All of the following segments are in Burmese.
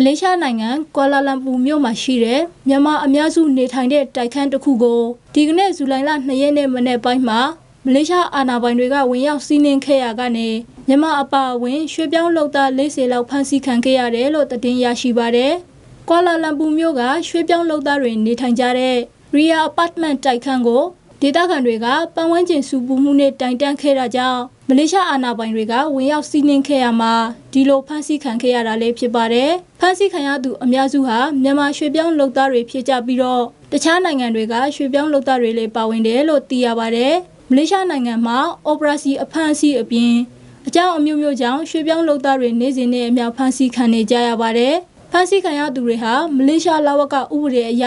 မလေးရှားနိုင်ငံကွာလာလမ်ပူမြို့မှာရှိတဲ့မြန်မာအများစုနေထိုင်တဲ့တိုက်ခန်းတစ်ခုကိုဒီကနေ့ဇူလိုင်လ2ရက်နေ့မနေ့ပိုင်းမှာမလေးရှားအာဏာပိုင်တွေကဝင်ရောက်စီးနင်းခဲ့ရကနေမြန်မာအပါအဝင်ရွှေပြောင်းလုပ်သား40လောက်ဖမ်းဆီးခံခဲ့ရတယ်လို့သတင်းရရှိပါတယ်။ကွာလာလမ်ပူမြို့ကရွှေပြောင်းလုပ်သားတွေနေထိုင်ကြတဲ့ Ria Apartment တိုက်ခန်းကိုဒေသခံတွေကပတ်ဝန်းကျင်စုပူမှုနဲ့တိုင်တန်းခဲ့တာကြောင့် မလေးရှားအာဏာပိုင်တွေကဝင်ရောက်စီးနင်းခဲ့ရမှာဒီလိုဖမ်းဆီးခံခဲ့ရတာလည်းဖြစ်ပါတယ်။ဖမ်းဆီးခံရသူအများစုဟာမြန်မာရွှေပြောင်းလုပ်သားတွေဖြစ်ကြပြီးတော့တခြားနိုင်ငံတွေကရွှေပြောင်းလုပ်သားတွေလည်းပါဝင်တယ်လို့သိရပါတယ်။မလေးရှားနိုင်ငံမှာအော်ပရာစီအဖမ်းအဆီးအပြင်အကြောင်းအမျိုးမျိုးကြောင့်ရွှေပြောင်းလုပ်သားတွေနေ့စဉ်နဲ့အများဖမ်းဆီးခံနေကြရပါတယ်။ဖမ်းဆီးခံရသူတွေဟာမလေးရှားလဝကဥပဒေအရ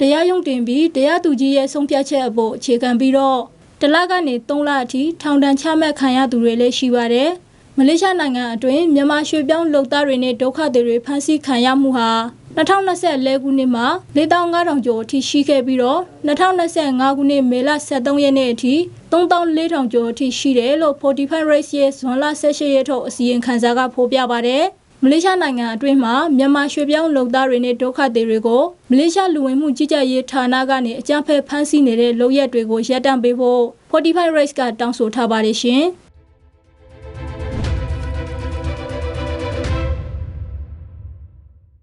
တရားရုံးတင်ပြီးတရားသူကြီးရဲ့ဆုံးဖြတ်ချက်အပေါ်အခြေခံပြီးတော့ တလကနေ3လအထိထောင်ဒဏ်ချမှတ်ခံရသူတွေလည်းရှိပါတယ်။မလေးရှားနိုင်ငံအတွင်းမြန်မာရွှေပြောင်းလုပ်သားတွေနဲ့ဒုက္ခသည်တွေဖမ်းဆီးခံရမှုဟာ2024ခုနှစ်မှာ4500ကျော်အထိရှိခဲ့ပြီးတော့2025ခုနှစ်မေလ23ရက်နေ့အထိ3400ကျော်အထိရှိတယ်လို့ Fortify Race ရဲ့ဇွန်လ18ရက်ထုတ်အစီရင်ခံစာကဖော်ပြပါတယ်။ မလေးရှားနိုင်ငံအတွင်းမှာမြန်မာရွှေပြောင်းလုပ်သားတွေနဲ့ဒုက္ခသည်တွေကိုမလေးရှားလူဝင်မှုကြီးကြပ်ရေးဌာနကနေအကြမ်းဖက်ဖမ်းဆီးနေတဲ့လုပ်ရက်တွေကိုရပ်တန့်ပေးဖို့ Fortify Race ကတောင်းဆိုထားပါတယ်ရှင်။